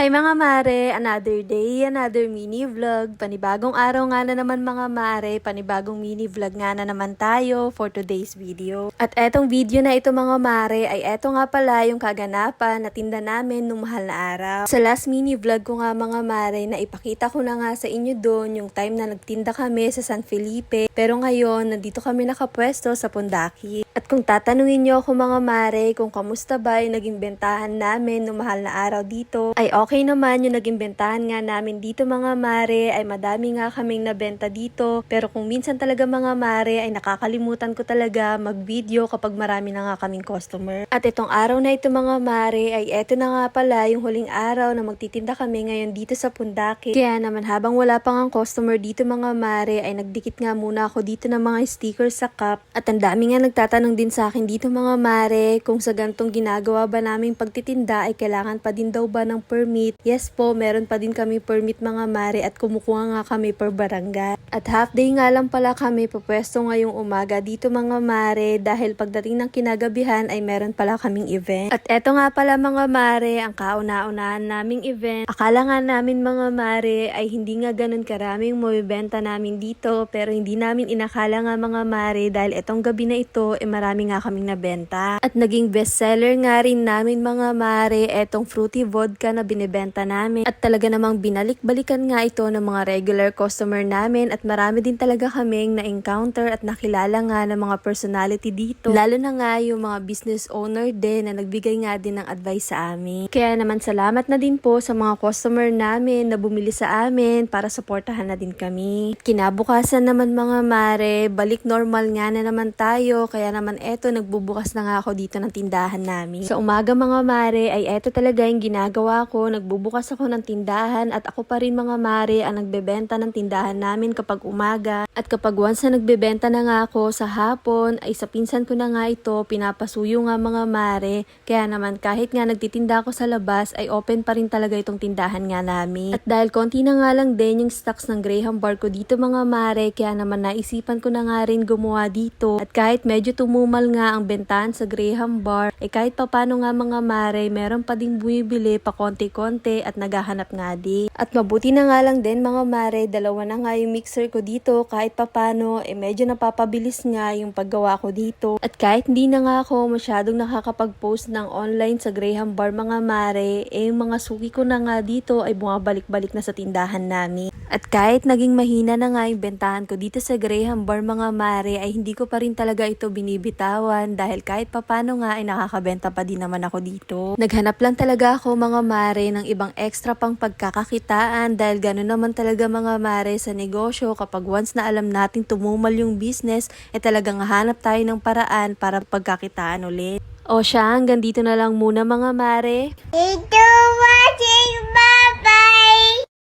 Hi mga mare, another day, another mini vlog. Panibagong araw nga na naman mga mare, panibagong mini vlog nga na naman tayo for today's video. At etong video na ito mga mare ay eto nga pala yung kaganapan na tinda namin nung mahal na araw. Sa last mini vlog ko nga mga mare na ipakita ko na nga sa inyo doon yung time na nagtinda kami sa San Felipe. Pero ngayon, nandito kami nakapwesto sa Pondaki. At kung tatanungin nyo ako mga mare kung kamusta ba yung naging bentahan namin nung mahal na araw dito, ay okay naman yung naging bentahan nga namin dito mga mare, ay madami nga kaming nabenta dito. Pero kung minsan talaga mga mare, ay nakakalimutan ko talaga mag-video kapag marami na nga kaming customer. At itong araw na ito mga mare, ay eto na nga pala yung huling araw na magtitinda kami ngayon dito sa Pundaki. Kaya naman habang wala pa nga customer dito mga mare, ay nagdikit nga muna ako dito ng mga stickers sa cup. At ang dami nga nagtatanong din sa akin dito mga mare, kung sa gantong ginagawa ba naming pagtitinda ay kailangan pa din daw ba ng permit? Yes po, meron pa din kami permit mga mare at kumukuha nga kami per barangay. At half day nga lang pala kami papwesto ngayong umaga dito mga mare dahil pagdating ng kinagabihan ay meron pala kaming event. At eto nga pala mga mare, ang kauna-unahan naming event. Akala nga namin mga mare ay hindi nga ganun karaming mabibenta namin dito pero hindi namin inakala nga mga mare dahil etong gabi na ito ay marami nga kaming nabenta. At naging bestseller nga rin namin mga mare etong fruity vodka na binibenta namin. At talaga namang binalik-balikan nga ito ng mga regular customer namin at marami din talaga kaming na-encounter at nakilala nga ng mga personality dito. Lalo na nga yung mga business owner din na nagbigay nga din ng advice sa amin. Kaya naman salamat na din po sa mga customer namin na bumili sa amin para supportahan na din kami. Kinabukasan naman mga mare, balik normal nga na naman tayo kaya naman eto nagbubukas na nga ako dito ng tindahan namin. Sa umaga mga mare ay eto talaga yung ginagawa ko, nagbubukas ako ng tindahan at ako pa rin mga mare ang nagbebenta ng tindahan namin kapag umaga. At kapag once na nagbebenta na nga ako sa hapon ay sa pinsan ko na nga ito pinapasuyo nga mga mare. Kaya naman kahit nga nagtitinda ako sa labas ay open pa rin talaga itong tindahan nga namin. At dahil konti na nga lang din yung stocks ng Graham bar ko dito mga mare kaya naman naisipan ko na nga rin gumawa dito. At kahit medyo tumumal nga ang bentahan sa Graham bar eh kahit papano nga mga mare meron pa ding bumibili pa konti-konti at naghahanap nga di. At mabuti na nga lang din mga mare dalawa na nga yung mixer ko dito kahit papano eh medyo napapabilis nga yung paggawa ko dito. At kahit hindi na nga ako masyadong nakakapag-post ng online sa Graham bar mga mare eh yung mga suki ko na nga dito ay bumabalik-balik na sa tindahan namin. At kahit naging mahina na nga yung bentahan ko dito sa Graham Bar mga mare ay hindi ko pa rin talaga ito binibitawan dahil kahit papano nga ay nakakabenta pa din naman ako dito. Naghanap lang talaga ako mga mare ng ibang extra pang pagkakakitaan dahil gano'n naman talaga mga mare sa negosyo kapag once na alam nating tumumal yung business eh talagang hanap tayo ng paraan para pagkakitaan ulit. O siya, hanggang dito na lang muna mga mare. Ito